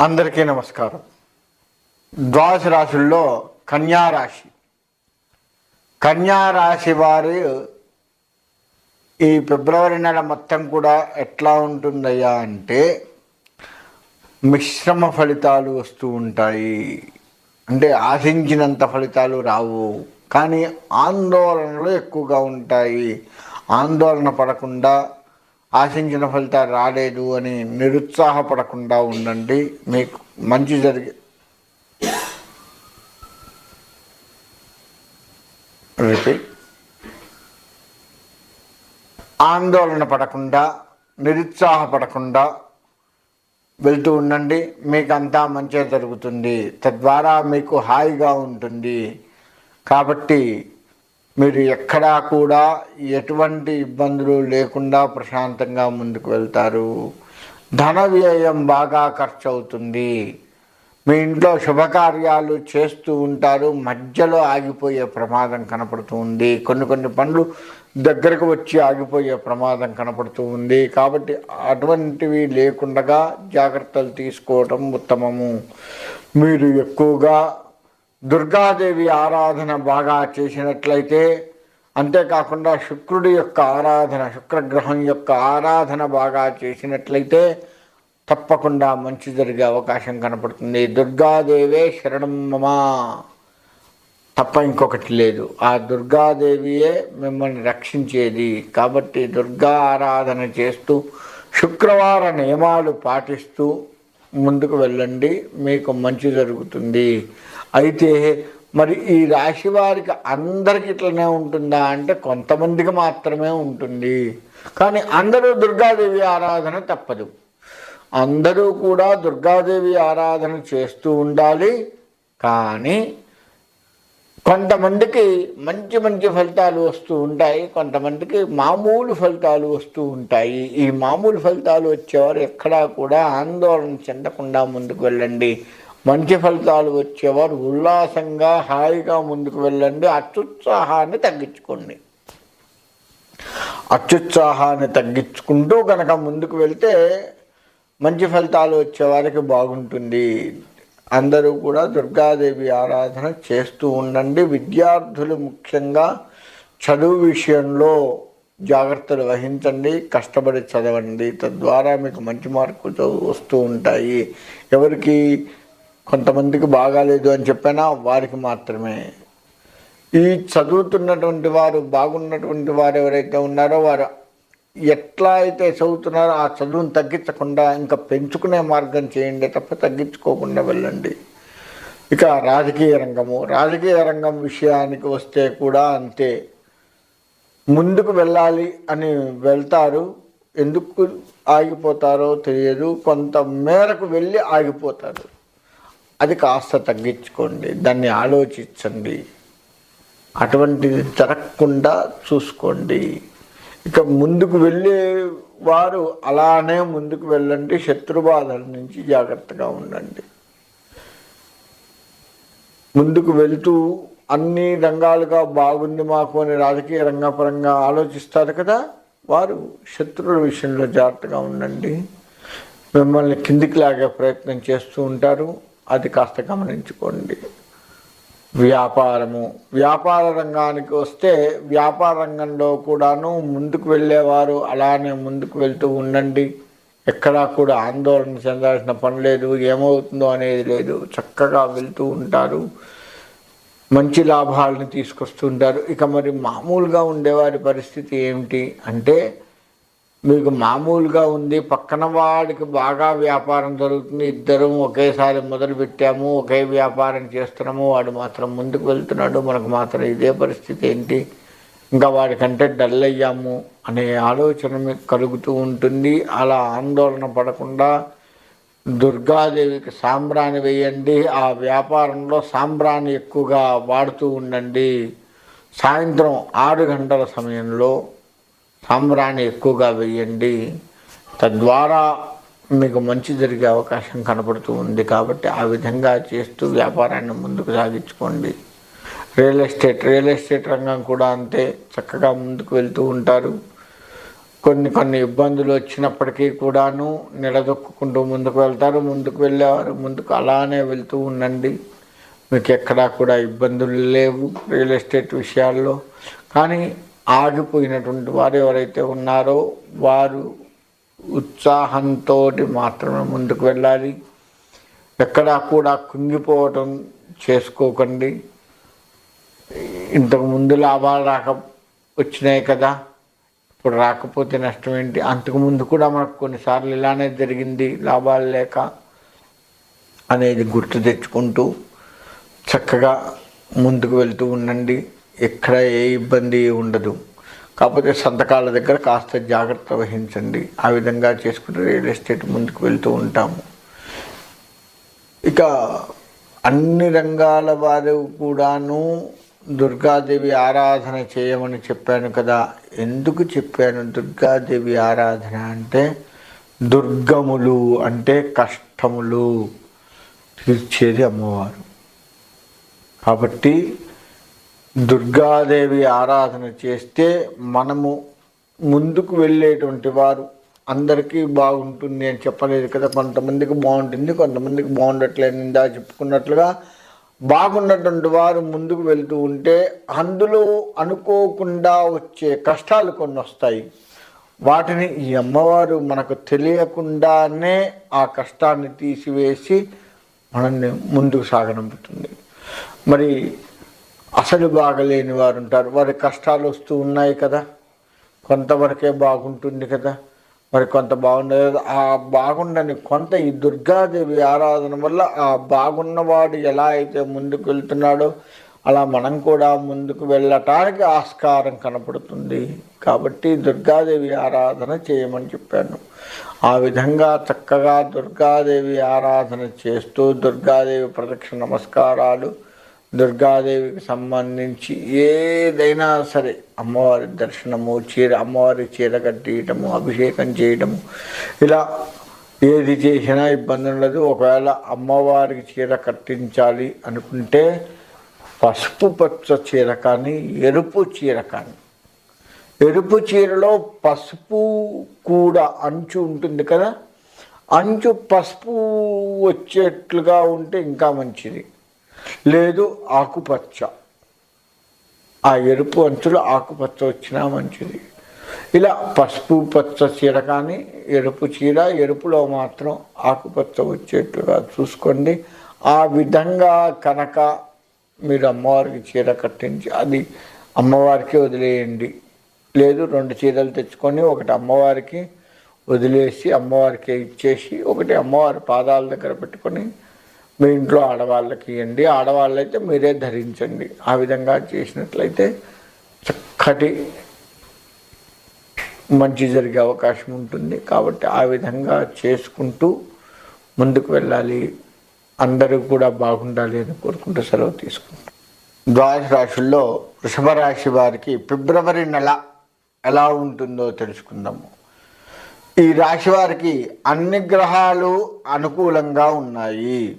అందరికీ నమస్కారం. ద్వాదశ రాశుల్లో కన్యా రాశి. వారు ఈ ఫిబ్రవరి నెల మొత్తం కూడా ఎట్లా ఉంటుందయ్యా అంటే మిశ్రమ ఫలితాలు వస్తూ ఉంటాయి. అంటే ఆశించినంత ఫలితాలు రావు. కానీ ఆందోళనలు ఎక్కువగా ఉంటాయి. ఆందోళన పడకుండా ఆశించిన ఫలితాలు రాలేదు అని నిరుత్సాహపడకుండా ఉండండి. మీకు మంచి జరిగే రిపీట్. ఆందోళన పడకుండా నిరుత్సాహపడకుండా వెళ్తూ ఉండండి. మీకు అంతా మంచిగా జరుగుతుంది. తద్వారా మీకు హాయిగా ఉంటుంది. కాబట్టి మీరు ఎక్కడా కూడా ఎటువంటి ఇబ్బందులు లేకుండా ప్రశాంతంగా ముందుకు వెళ్తారు. ధన వ్యయం బాగా ఖర్చు అవుతుంది మీ ఇంట్లో శుభకార్యాలు చేస్తూ ఉంటారు. మధ్యలో ఆగిపోయే ప్రమాదం కనపడుతూ ఉంది. కొన్ని కొన్ని పనులు దగ్గరకు వచ్చి ఆగిపోయే ప్రమాదం కనపడుతూ ఉంది. కాబట్టి అటువంటివి లేకుండా జాగ్రత్తలు తీసుకోవటం ఉత్తమము. మీరు ఎక్కువగా దుర్గాదేవి ఆరాధన బాగా చేసినట్లయితే అంతేకాకుండా శుక్రుడి యొక్క ఆరాధన శుక్రగ్రహం యొక్క ఆరాధన బాగా చేసినట్లయితే తప్పకుండా మంచి జరిగే అవకాశం కనపడుతుంది. దుర్గాదేవే శరణం మమా. తప్ప ఇంకొకటి లేదు. ఆ దుర్గాదేవియే మిమ్మల్ని రక్షించేది. కాబట్టి దుర్గా ఆరాధన చేస్తూ శుక్రవార నియమాలు పాటిస్తూ ముందుకు వెళ్ళండి. మీకు మంచి జరుగుతుంది. అయితే మరి ఈ రాశి వారికి అందరికి ఇట్లనే ఉంటుందా? అంటే కొంతమందికి మాత్రమే ఉంటుంది. కానీ అందరూ దుర్గాదేవి ఆరాధన తప్పదు. అందరూ కూడా దుర్గాదేవి ఆరాధన చేస్తూ ఉండాలి. కానీ కొంతమందికి మంచి మంచి ఫలితాలు వస్తూ ఉంటాయి. కొంతమందికి మామూలు ఫలితాలు వస్తూ ఉంటాయి. ఈ మామూలు ఫలితాలు వచ్చేవారు ఎక్కడా కూడా ఆందోళన చెందకుండా ముందుకు వెళ్ళండి. మంచి ఫలితాలు వచ్చేవారు. ఉల్లాసంగా హాయిగా ముందుకు వెళ్ళండి. అత్యుత్సాహాన్ని తగ్గించుకోండి. అత్యుత్సాహాన్ని తగ్గించుకుంటూ కనుక ముందుకు వెళ్తే మంచి ఫలితాలు వచ్చేవారికి బాగుంటుంది. అందరూ కూడా దుర్గాదేవి ఆరాధన చేస్తూ ఉండండి. విద్యార్థులు ముఖ్యంగా చదువు విషయంలో జాగ్రత్తలు వహించండి. కష్టపడి చదవండి. తద్వారా మీకు మంచి మార్కులు వస్తూ ఉంటాయి. ఎవరికి కొంతమందికి బాగాలేదు అని చెప్పినా వారికి మాత్రమే. ఈ చదువుతున్నటువంటి వారు బాగున్నటువంటి వారు ఎవరైతే ఉన్నారో వారు ఎట్లా అయితే చదువుతున్నారో ఆ చదువును తగ్గించకుండా ఇంకా పెంచుకునే మార్గం చేయండి తప్ప తగ్గించుకోకుండా వెళ్ళండి. ఇక రాజకీయ రంగము. రాజకీయ రంగం విషయానికి వస్తే కూడా అంతే. ముందుకు వెళ్ళాలి అని వెళ్తారు. ఎందుకు ఆగిపోతారో తెలియదు. కొంత మేరకు వెళ్ళి ఆగిపోతారు. అది కాస్త తగ్గించుకోండి దాన్ని ఆలోచించండి. అటువంటిది జరగకుండా చూసుకోండి. ఇక ముందుకు వెళ్ళే వారు అలానే ముందుకు వెళ్ళండి శత్రుబాధల నుంచి జాగ్రత్తగా ఉండండి. ముందుకు వెళ్తూ అన్ని రంగాలుగా బాగుంది మాకు అని రాజకీయ రంగపరంగా ఆలోచిస్తారు కదా వారు శత్రువుల విషయంలో జాగ్రత్తగా ఉండండి. మిమ్మల్ని కిందికి లాగే ప్రయత్నం చేస్తూ ఉంటారు. అది కాస్త గమనించుకోండి. వ్యాపారము. వ్యాపార రంగానికి వస్తే వ్యాపార రంగంలో కూడాను ముందుకు వెళ్ళేవారు అలానే ముందుకు వెళ్తూ ఉండండి. ఎక్కడా కూడా ఆందోళన చెందాల్సిన పని లేదు ఏమవుతుందో అనేది లేదు. చక్కగా వెళ్తూ ఉంటారు. మంచి లాభాలను తీసుకొస్తుంటారు. ఇక మరి మామూలుగా ఉండేవారి పరిస్థితి ఏమిటి? అంటే మీకు మామూలుగా ఉంది. పక్కన వాడికి బాగా వ్యాపారం జరుగుతుంది. ఇద్దరం ఒకేసారి మొదలు పెట్టాము. ఒకే వ్యాపారం చేస్తున్నాము. వాడు మాత్రం ముందుకు వెళ్తున్నాడు. మనకు మాత్రం ఇదే పరిస్థితి ఏంటి? ఇంకా వాడికంటే డల్ అయ్యాము అనే ఆలోచన మీకు కలుగుతూ ఉంటుంది. అలా ఆందోళన పడకుండా దుర్గాదేవికి సాంబ్రాణి వేయండి. ఆ వ్యాపారంలో సాంబ్రాణి ఎక్కువగా వాడుతూ ఉండండి. సాయంత్రం ఆరు గంటల సమయంలో సాంబ్రాన్ని ఎక్కువగా వేయండి. తద్వారా మీకు మంచి జరిగే అవకాశం కనపడుతూ ఉంది. కాబట్టి ఆ విధంగా చేస్తూ వ్యాపారాన్ని ముందుకు సాగించుకోండి. రియల్ ఎస్టేట్ రియల్ ఎస్టేట్ రంగం కూడా అంతే చక్కగా ముందుకు వెళ్తూ ఉంటారు. కొన్ని కొన్ని ఇబ్బందులు వచ్చినప్పటికీ కూడాను నిలదొక్కుంటూ ముందుకు వెళ్తారు. ముందుకు వెళ్ళేవారు ముందుకు అలానే వెళ్తూ ఉండండి. మీకు ఎక్కడా కూడా ఇబ్బందులు లేవు రియల్ ఎస్టేట్ విషయాల్లో. కానీ ఆగిపోయినటువంటి వారు ఎవరైతే ఉన్నారో వారు ఉత్సాహంతో మాత్రమే ముందుకు వెళ్ళాలి. ఎక్కడా కూడా కుంగిపోవటం చేసుకోకండి. ఇంతకు ముందు లాభాలు రాక వచ్చినాయి కదా ఇప్పుడు రాకపోతే నష్టం ఏంటి? అంతకుముందు కూడా మనకు కొన్నిసార్లు ఇలానే జరిగింది లాభాలు లేక అనేది గుర్తు తెచ్చుకుంటూ చక్కగా ముందుకు వెళ్తూ ఉండండి. ఎక్కడ ఏ ఇబ్బంది ఉండదు. కాకపోతే సంతకాల దగ్గర కాస్త జాగ్రత్త వహించండి. ఆ విధంగా చేసుకుంటే రియల్ ఎస్టేట్ ముందుకు వెళ్తూ ఉంటాము. ఇక అన్ని రంగాల వారు కూడాను దుర్గాదేవి ఆరాధన చేయమని చెప్పాను కదా. ఎందుకు చెప్పాను దుర్గాదేవి ఆరాధన అంటే దుర్గములు అంటే కష్టములు తీర్చేది అమ్మవారు. కాబట్టి దుర్గాదేవి ఆరాధన చేస్తే మనము ముందుకు వెళ్ళేటువంటి వారు అందరికీ బాగుంటుంది అని చెప్పలేదు కదా. కొంతమందికి బాగుంటుంది కొంతమందికి బాగుండట్లేదు ఇందా చెప్పుకున్నట్లుగా బాగున్నటువంటి వారు ముందుకు వెళ్తూ ఉంటే అందులో అనుకోకుండా వచ్చే కష్టాలు కొన్ని వస్తాయి. వాటిని ఈ అమ్మవారు మనకు తెలియకుండానే ఆ కష్టాన్ని తీసివేసి మనల్ని ముందుకు సాగనంపుతుంది. మరి అసలు బాగలేని వారు ఉంటారు. వారి కష్టాలు వస్తూ ఉన్నాయి కదా. కొంతవరకే బాగుంటుంది కదా. మరి కొంత బాగుండదు ఆ బాగుండని కొంత ఈ దుర్గాదేవి ఆరాధన వల్ల ఆ బాగున్నవాడు ఎలా అయితే ముందుకు వెళ్తున్నాడో అలా మనం కూడా ముందుకు వెళ్ళటానికి ఆస్కారం కనపడుతుంది. కాబట్టి దుర్గాదేవి ఆరాధన చేయమని చెప్పాను. ఆ విధంగా చక్కగా దుర్గాదేవి ఆరాధన చేస్తూ దుర్గాదేవి ప్రదక్షిణ నమస్కారాలు దుర్గాదేవికి సంబంధించి ఏదైనా సరే అమ్మవారి దర్శనము చీర అమ్మవారి చీర కట్టియటము అభిషేకం చేయటము ఇలా ఏది చేసినా ఇబ్బంది ఉండదు. ఒకవేళ అమ్మవారికి చీర కట్టించాలి అనుకుంటే పసుపు పచ్చ చీర కానీ ఎరుపు చీర కానీ. ఎరుపు చీరలో పసుపు కూడా అంచు ఉంటుంది కదా. అంచు పసుపు వచ్చేట్లుగా ఉంటే ఇంకా మంచిది. లేదు ఆకుపచ్చ. ఆ ఎరుపు అంచులు ఆకుపచ్చ వచ్చినా మంచిది. ఇలా పసుపు పచ్చ చీర కానీ ఎరుపు చీర ఎరుపులో మాత్రం ఆకుపచ్చ వచ్చేట్టుగా చూసుకోండి. ఆ విధంగా కనుక మీరు అమ్మవారికి చీర కట్టించి అది అమ్మవారికి వదిలేయండి. లేదు రెండు చీరలు తెచ్చుకొని ఒకటి అమ్మవారికి వదిలేసి అమ్మవారికి ఇచ్చేసి ఒకటి అమ్మవారి పాదాల దగ్గర పెట్టుకొని మీ ఇంట్లో ఆడవాళ్ళకి ఇవ్వండి ఆడవాళ్ళైతే మీరే ధరించండి. ఆ విధంగా చేసినట్లయితే చక్కటి మంచి జరిగే అవకాశం ఉంటుంది. కాబట్టి ఆ విధంగా చేసుకుంటూ ముందుకు వెళ్ళాలి. అందరూ కూడా బాగుండాలి అని కోరుకుంటూ సెలవు తీసుకుంటాం. ద్వాదశ రాశుల్లో వృషభ రాశి వారికి ఫిబ్రవరి నెల ఎలా ఉంటుందో తెలుసుకుందాము. ఈ రాశి వారికి అన్ని గ్రహాలు అనుకూలంగా ఉన్నాయి.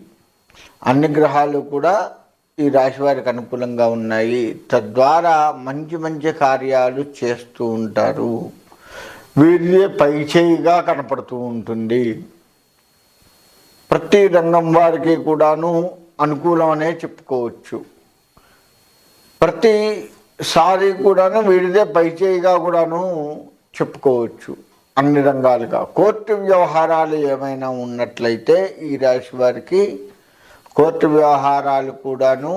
అన్ని గ్రహాలు కూడా ఈ రాశి వారికి అనుకూలంగా ఉన్నాయి. తద్వారా మంచి మంచి కార్యాలు చేస్తూ ఉంటారు. వీరిదే పైచేయిగా కనపడుతూ ఉంటుంది. ప్రతి రంగం వారికి కూడాను అనుకూలమనే చెప్పుకోవచ్చు. ప్రతిసారి కూడాను వీడిదే పైచేయిగా కూడాను చెప్పుకోవచ్చు. అన్ని రంగాలుగా కోర్టు వ్యవహారాలు ఏమైనా ఉన్నట్లయితే ఈ రాశి వారికి కోర్టు వ్యవహారాలు కూడాను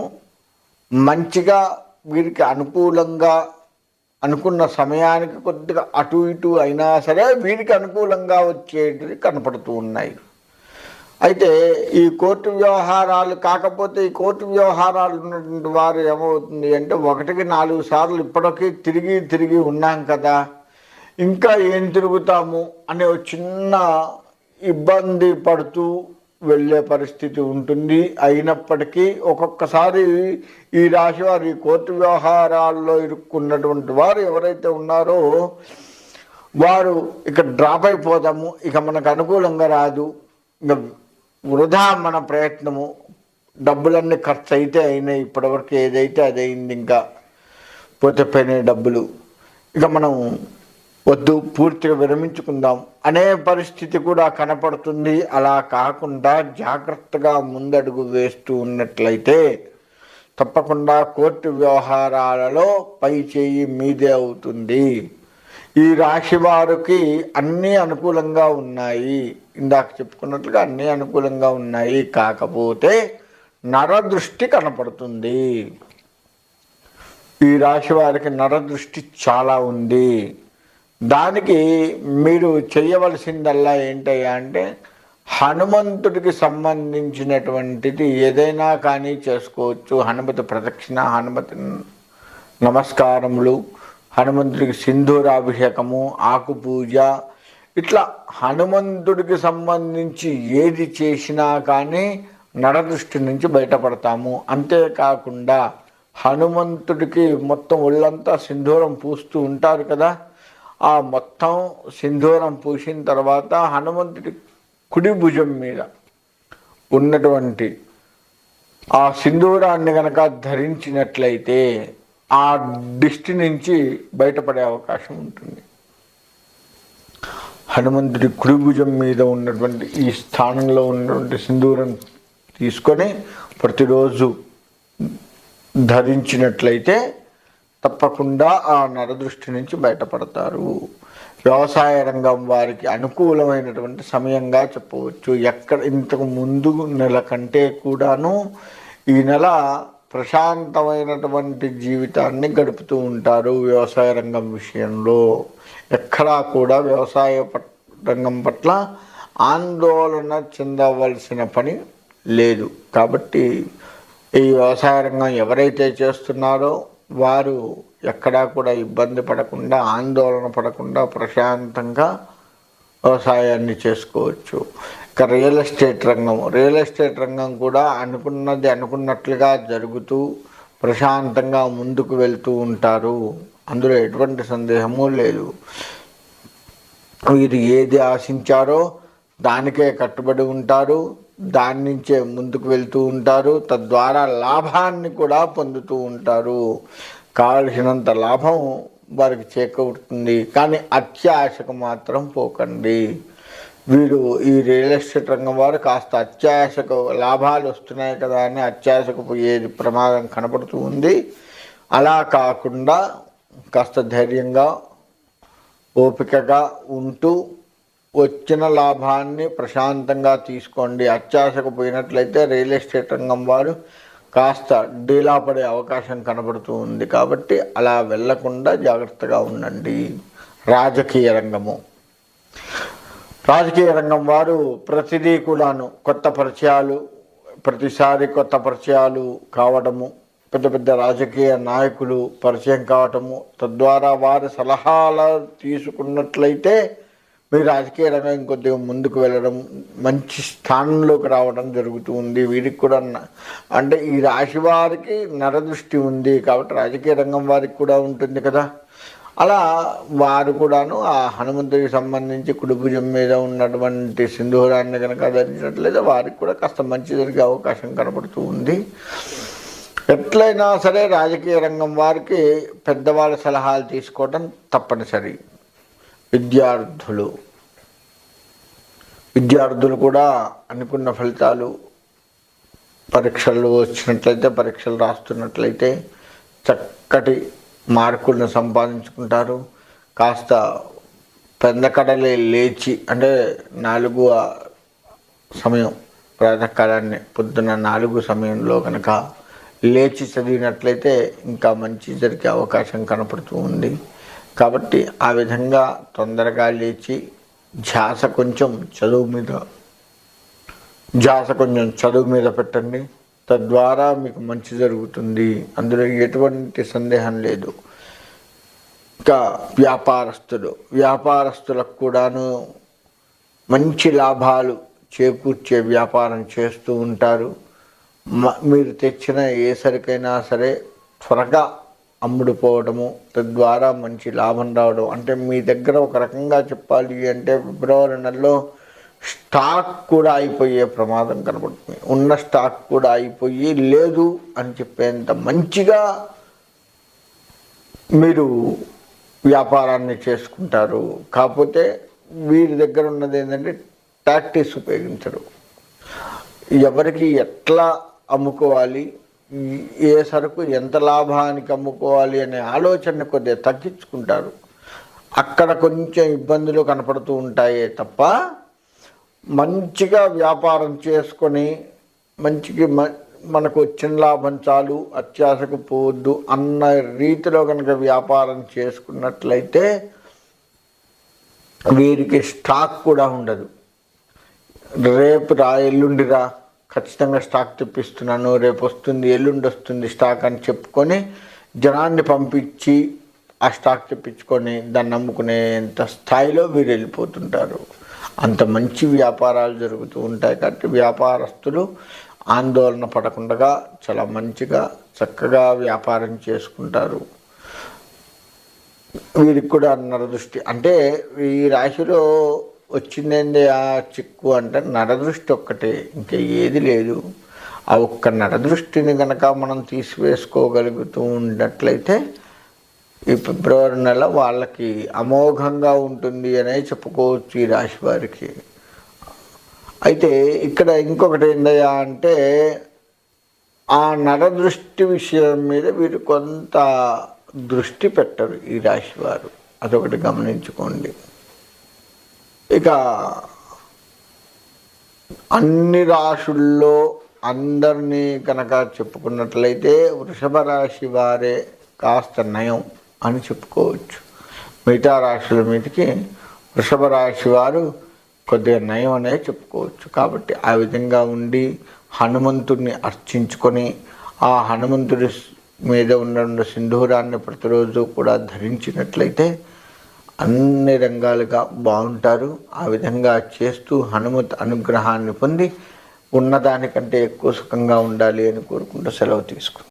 మంచిగా వీరికి అనుకూలంగా అనుకున్న సమయానికి కొద్దిగా అటు ఇటు అయినా సరే వీరికి అనుకూలంగా వచ్చేటివి కనపడుతూ ఉన్నాయి. అయితే ఈ కోర్టు వ్యవహారాలు కాకపోతే ఈ కోర్టు వ్యవహారాలు ఉన్నటువంటి వారు ఏమవుతుంది అంటే ఒకటికి నాలుగు సార్లు ఇప్పటికీ తిరిగి తిరిగి ఉన్నాం కదా ఇంకా ఏం తిరుగుతాము అనే ఒక చిన్న ఇబ్బంది పడుతూ వెళ్ళే పరిస్థితి ఉంటుంది. అయినప్పటికీ ఒక్కొక్కసారి ఈ రాశి వారు ఈ కోర్టు వ్యవహారాల్లో ఇరుక్కున్నటువంటి వారు ఎవరైతే ఉన్నారో వారు ఇక డ్రాప్ అయిపోదాము. ఇక మనకు అనుకూలంగా రాదు. ఇంకా వృధా మన ప్రయత్నము. డబ్బులన్నీ ఖర్చు అయితే అయినాయి. ఇప్పటివరకు ఏదైతే అది అయింది ఇంకా పోతే పోయినాయి డబ్బులు. ఇక మనం వద్దు పూర్తిగా విరమించుకుందాం అనే పరిస్థితి కూడా కనపడుతుంది. అలా కాకుండా జాగ్రత్తగా ముందడుగు వేస్తూ ఉన్నట్లయితే తప్పకుండా కోర్టు వ్యవహారాలలో పై చేయి మీదే అవుతుంది. ఈ రాశి వారికి అన్నీ అనుకూలంగా ఉన్నాయి. ఇందాక చెప్పుకున్నట్లుగా అన్నీ అనుకూలంగా ఉన్నాయి. కాకపోతే నరదృష్టి కనపడుతుంది. ఈ రాశి వారికి నరదృష్టి చాలా ఉంది. దానికి మీరు చేయవలసిందల్లా ఏంటయ్యా అంటే హనుమంతుడికి సంబంధించినటువంటిది ఏదైనా కానీ చేసుకోవచ్చు. హనుమతి ప్రదక్షిణ హనుమతి నమస్కారములు హనుమంతుడికి సింధూరాభిషేకము ఆకు పూజ ఇట్లా హనుమంతుడికి సంబంధించి ఏది చేసినా కానీ నరదృష్టి నుంచి బయటపడతాము. అంతేకాకుండా హనుమంతుడికి మొత్తం ఒళ్ళంతా సింధూరం పూస్తూ ఉంటారు కదా. ఆ మొత్తం సింధూరం పూసిన తర్వాత హనుమంతుడి కుడి భుజం మీద ఉన్నటువంటి ఆ సింధూరాన్ని గనక ధరించినట్లయితే ఆ దిష్టి నుంచి బయటపడే అవకాశం ఉంటుంది. హనుమంతుడి కుడి భుజం మీద ఉన్నటువంటి ఈ స్థానంలో ఉన్నటువంటి సింధూరం తీసుకొని ప్రతిరోజు ధరించినట్లయితే తప్పకుండా ఆ నరదృష్టి నుంచి బయటపడతారు. వ్యవసాయ రంగం వారికి అనుకూలమైనటువంటి సమయంగా చెప్పవచ్చు. ఎక్కడ ఇంతకు ముందు నెల కంటే కూడాను ఈ నెల ప్రశాంతమైనటువంటి జీవితాన్ని గడుపుతూ ఉంటారు వ్యవసాయ రంగం విషయంలో. ఎక్కడా కూడా వ్యవసాయ రంగం పట్ల ఆందోళన చెందవలసిన పని లేదు. కాబట్టి ఈ వ్యవసాయ రంగం ఎవరైతే చేస్తున్నారో వారు ఎక్కడా కూడా ఇబ్బంది పడకుండా ఆందోళన పడకుండా ప్రశాంతంగా వ్యవసాయాన్ని చేసుకోవచ్చు. ఇక రియల్ ఎస్టేట్ రంగం రియల్ ఎస్టేట్ రంగం కూడా అనుకున్నది అనుకున్నట్లుగా జరుగుతూ ప్రశాంతంగా ముందుకు వెళ్తూ ఉంటారు. అందులో ఎటువంటి సందేహము లేదు. వీరు ఏది ఆశించారో దానికే కట్టుబడి ఉంటారు. దాని నుంచే ముందుకు వెళ్తూ ఉంటారు. తద్వారా లాభాన్ని కూడా పొందుతూ ఉంటారు. కావలసినంత లాభం వారికి చేకూరుతుంది. కానీ అత్యాశకు మాత్రం పోకండి. వీరు ఈ రియల్ ఎస్టేట్ రంగం వారు కాస్త అత్యాశకు లాభాలు వస్తున్నాయి కదా అని అత్యాశకు పోయేది ప్రమాదం కనపడుతూ ఉంది. అలా కాకుండా కాస్త ధైర్యంగా ఓపికగా ఉంటూ వచ్చిన లాభాన్ని ప్రశాంతంగా తీసుకోండి. అత్యాశకు పోయినట్లయితే రియల్ ఎస్టేట్ రంగం వారు కాస్త డీలా పడే అవకాశం కనబడుతూ ఉంది. కాబట్టి అలా వెళ్ళకుండా జాగ్రత్తగా ఉండండి. రాజకీయ రంగము. రాజకీయ రంగం వారు ప్రతిదీ కూడాను కొత్త పరిచయాలు ప్రతిసారి కొత్త పరిచయాలు కావడము పెద్ద పెద్ద రాజకీయ నాయకులు పరిచయం కావటము తద్వారా వారి సలహాలు తీసుకున్నట్లయితే మీరు రాజకీయ రంగం కొద్దిగా ముందుకు వెళ్ళడం మంచి స్థానంలోకి రావడం జరుగుతూ ఉంది. వీరికి కూడా అంటే ఈ రాశి వారికి నరదృష్టి ఉంది కాబట్టి రాజకీయ రంగం వారికి కూడా ఉంటుంది కదా. అలా వారు కూడాను ఆ హనుమంతుడికి సంబంధించి కుడిభుజం మీద ఉన్నటువంటి సింధూరాన్ని కనుక ధరించినట్లయితే వారికి కూడా కాస్త మంచి జరిగే అవకాశం కనబడుతూ ఉంది. ఎట్లయినా సరే రాజకీయ రంగం వారికి పెద్దవాళ్ళ సలహాలు తీసుకోవడం తప్పనిసరి. విద్యార్థులు. విద్యార్థులు కూడా అనుకున్న ఫలితాలు పరీక్షలు వచ్చినట్లయితే పరీక్షలు రాస్తున్నట్లయితే చక్కటి మార్కులను సంపాదించుకుంటారు. కాస్త పెందకడలే లేచి అంటే నాలుగు సమయం ప్రాతకాలాన్ని పొద్దున నాలుగు సమయంలో కనుక లేచి చదివినట్లయితే ఇంకా మంచి జరిగే అవకాశం కనపడుతూ ఉంది. కాబట్టి ఆ విధంగా తొందరగా లేచి ధ్యాస కొంచెం చదువు మీద ధ్యాస కొంచెం చదువు మీద పెట్టండి. తద్వారా మీకు మంచి జరుగుతుంది. అందులో ఎటువంటి సందేహం లేదు. ఇంకా వ్యాపారస్తులు వ్యాపారస్తులకు కూడాను మంచి లాభాలు చేకూర్చే వ్యాపారం చేస్తూ ఉంటారు. మీరు తెచ్చిన ఏ సరికైనా సరే త్వరగా అమ్ముడుపోవడము తద్వారా మంచి లాభం రావడం. అంటే మీ దగ్గర ఒక రకంగా చెప్పాలి అంటే ఫిబ్రవరి నెలలో స్టాక్ కూడా అయిపోయే ప్రమాదం కనబడుతుంది. ఉన్న స్టాక్ కూడా అయిపోయి లేదు అని చెప్పేంత మంచిగా మీరు వ్యాపారాన్ని చేసుకుంటారు. కాకపోతే వీరి దగ్గర ఉన్నది ఏంటంటే టాక్టిక్స్ ఉపయోగించరు. ఎవరికి ఎట్లా అమ్ముకోవాలి ఏ సరుకు ఎంత లాభానికి అమ్ముకోవాలి అనే ఆలోచన కొద్దిగా తగ్గించుకుంటారు. అక్కడ కొంచెం ఇబ్బందులు కనపడుతూ ఉంటాయే తప్ప మంచిగా వ్యాపారం చేసుకొని మంచికి మ మనకు వచ్చిన లాభం చాలు అత్యాశకు పోవద్దు అన్న రీతిలో కనుక వ్యాపారం చేసుకున్నట్లయితే వీరికి స్టాక్ కూడా ఉండదు. రేపు రా ఎల్లుండిరా ఖచ్చితంగా స్టాక్ తెప్పిస్తున్నాను రేపు వస్తుంది ఎల్లుండి వస్తుంది స్టాక్ అని చెప్పుకొని జనాన్ని పంపించి ఆ స్టాక్ తెప్పించుకొని దాన్ని నమ్ముకునేంత స్థాయిలో వీరు వెళ్ళిపోతుంటారు. అంత మంచి వ్యాపారాలు జరుగుతూ ఉంటాయి కాబట్టి వ్యాపారస్తులు ఆందోళన పడకుండా చాలా మంచిగా చక్కగా వ్యాపారం చేసుకుంటారు. వీరికి కూడా నరదృష్టి. అంటే ఈ రాశిలో వచ్చిందండి ఆ చిక్కు అంటే నడదృష్టి ఒక్కటే ఇంకా ఏది లేదు. ఆ ఒక్క నడదృష్టిని కనుక మనం తీసివేసుకోగలుగుతూ ఉన్నట్లయితే ఈ ఫిబ్రవరి నెల వాళ్ళకి అమోఘంగా ఉంటుంది అనే చెప్పుకోవచ్చు ఈ రాశి వారికి. అయితే ఇక్కడ ఇంకొకటి ఏందయ్యా అంటే ఆ నరదృష్టి విషయం మీద వీరు కొంత దృష్టి పెట్టరు ఈ రాశి వారు. అదొకటి గమనించుకోండి. ఇక అన్ని రాశుల్లో అందరినీ కనుక చెప్పుకున్నట్లయితే వృషభ రాశి వారే కాస్త నయం అని చెప్పుకోవచ్చు. మిగతా రాశుల మీదకి వృషభ రాశి వారు కొద్దిగా నయం అనే చెప్పుకోవచ్చు. కాబట్టి ఆ విధంగా ఉండి హనుమంతుడిని అర్చించుకొని ఆ హనుమంతుడి మీద ఉన్న సింధూరాన్ని ప్రతిరోజు కూడా ధరించినట్లయితే అన్ని రంగాలుగా బాగుంటారు. ఆ విధంగా చేస్తూ హనుమత్ అనుగ్రహాన్ని పొంది ఉన్నదానికంటే ఎక్కువ సుఖంగా ఉండాలి అని కోరుకుంటూ సెలవు తీసుకుంటాం